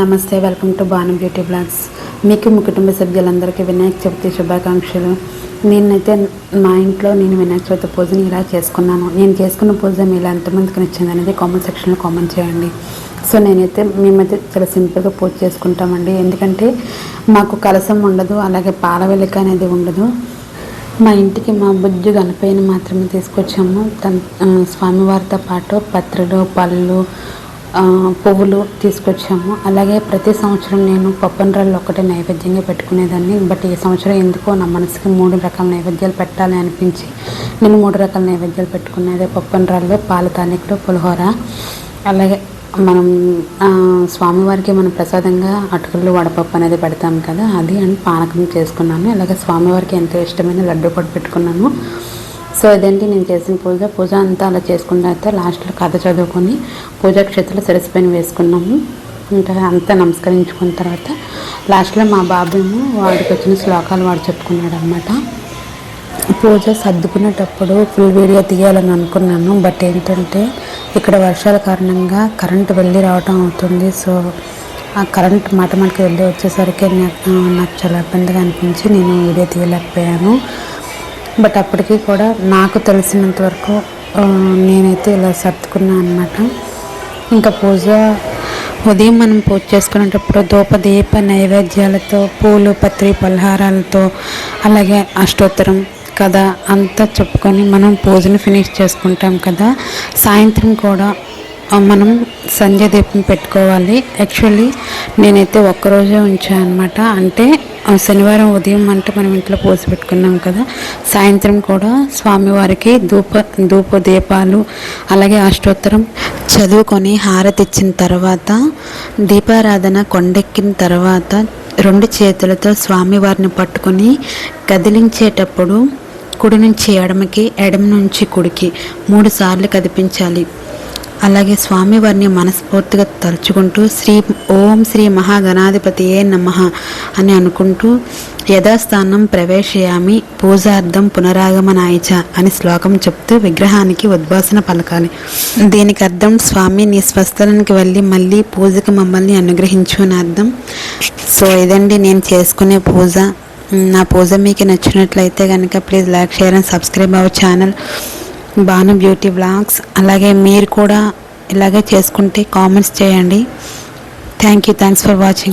నమస్తే welcome to Banu beauty blogs. మీకు మీ కుటుంబ సభ్యులందరికీ వినాయక చవితి శుభాకాంక్షలు. నేనైతే మా ఇంట్లో నేను వినాయక చవితి పూజని ఇలా చేసుకున్నాను. నేను చేసుకున్న పూజ మీలా ఎంతమందికి నచ్చింది అనేది కామెంట్ సెక్షన్లో కామెంట్ చేయండి. సో నేనైతే మేమైతే చాలా సింపుల్గా పూజ చేసుకుంటామండి. ఎందుకంటే మాకు కలసం ఉండదు అలాగే పాల వెలిక అనేది ఉండదు. మా ఇంటికి మా బుజ్జు గణపయ్యని మాత్రమే తీసుకొచ్చాము. తన స్వామివారితో పాటు పత్రులు పళ్ళు పువ్వులు తీసుకొచ్చాము. అలాగే ప్రతి సంవత్సరం నేను పప్పనరాళ్ళు ఒకటే నైవేద్యంగా పెట్టుకునేదాన్ని. బట్ ఈ సంవత్సరం ఎందుకో నా మనసుకి మూడు రకాల నైవేద్యాలు పెట్టాలి అనిపించి నేను మూడు రకాల నైవేద్యాలు పెట్టుకునేది పప్పనరాళ్ళు పాల తానికులు పులిహోర. అలాగే మనం స్వామివారికి మనం ప్రసాదంగా అటుకులు వడపప్పు అనేది పెడతాం కదా అది అండ్ పానకం చేసుకున్నాను. అలాగే స్వామివారికి ఎంతో ఇష్టమైన లడ్డు కూడా పెట్టుకున్నాను. సో ఇదేంటి నేను చేసిన పూజ? పూజ అంతా అలా చేసుకున్న తర్వాత లాస్ట్లో కథ చదువుకొని పూజా క్షేత్రంలో సరస్పైన వేసుకున్నాము. ఇంకా అంతా నమస్కరించుకున్న తర్వాత లాస్ట్లో మా బాబేమో వాడికి వచ్చిన శ్లోకాలు వాడు చెప్పుకున్నాడు అనమాట పూజ సర్దుకునేటప్పుడు ఫుల్ వీడియో తీయాలని అనుకున్నాను. బట్ ఏంటంటే ఇక్కడ వర్షాల కారణంగా కరెంట్ వెళ్ళి రావటం అవుతుంది. సో ఆ కరెంట్ మాట మనకి వెళ్ళి వచ్చేసరికి నాకు నాకు చాలా ఇబ్బందిగా అనిపించి నేను వీడియో తీయలేకపోయాను. బట్ అప్పటికీ కూడా నాకు తెలిసినంత వరకు నేనైతే ఇలా సర్దుకున్నాను అనమాట ఇంకా పూజ. ఉదయం మనం పూజ చేసుకునేటప్పుడు ధూపదీప నైవేద్యాలతో పూలు పత్రి పలహారాలతో అలాగే అష్టోత్తరం కదా అంతా చెప్పుకొని మనం పూజను ఫినిష్ చేసుకుంటాం కదా. సాయంత్రం కూడా మనం సంధ్య దీపం పెట్టుకోవాలి. యాక్చువల్లీ నేనైతే ఒక్కరోజే ఉంచాను అనమాట అంటే శనివారం ఉదయం అంటే మనం ఇంట్లో పోసి పెట్టుకున్నాం కదా సాయంత్రం కూడా స్వామివారికి ధూప ధూప దీపాలు అలాగే అష్టోత్తరం చదువుకొని హారతి ఇచ్చిన తర్వాత దీపారాధన కొండెక్కిన తర్వాత రెండు చేతులతో స్వామివారిని పట్టుకొని కదిలించేటప్పుడు కుడి నుంచి ఎడమకి ఎడమ నుంచి కుడికి మూడు సార్లు కదిపించాలి. అలాగే స్వామివారిని మనస్ఫూర్తిగా తలుచుకుంటూ శ్రీ ఓం శ్రీ మహాగణాధిపతి ఏ నమ అని అనుకుంటూ యథాస్థానం ప్రవేశయామి పూజార్థం పునరాగమనాయచ అని శ్లోకం చెప్తూ విగ్రహానికి ఉద్వాసన పలకాలి. దీనికి అర్థం స్వామి నీ స్వస్థలానికి వెళ్ళి మళ్ళీ పూజకు మమ్మల్ని అనుగ్రహించు అని అర్థం. సో ఇదండి నేను చేసుకునే పూజ. నా పూజ మీకు నచ్చినట్లయితే కనుక please like share and subscribe our channel. Banu beauty blogs అలాగే మీరు కూడా ఇలాగే చేసుకుంటే కామెంట్స్ చేయండి. Thank you thanks for watching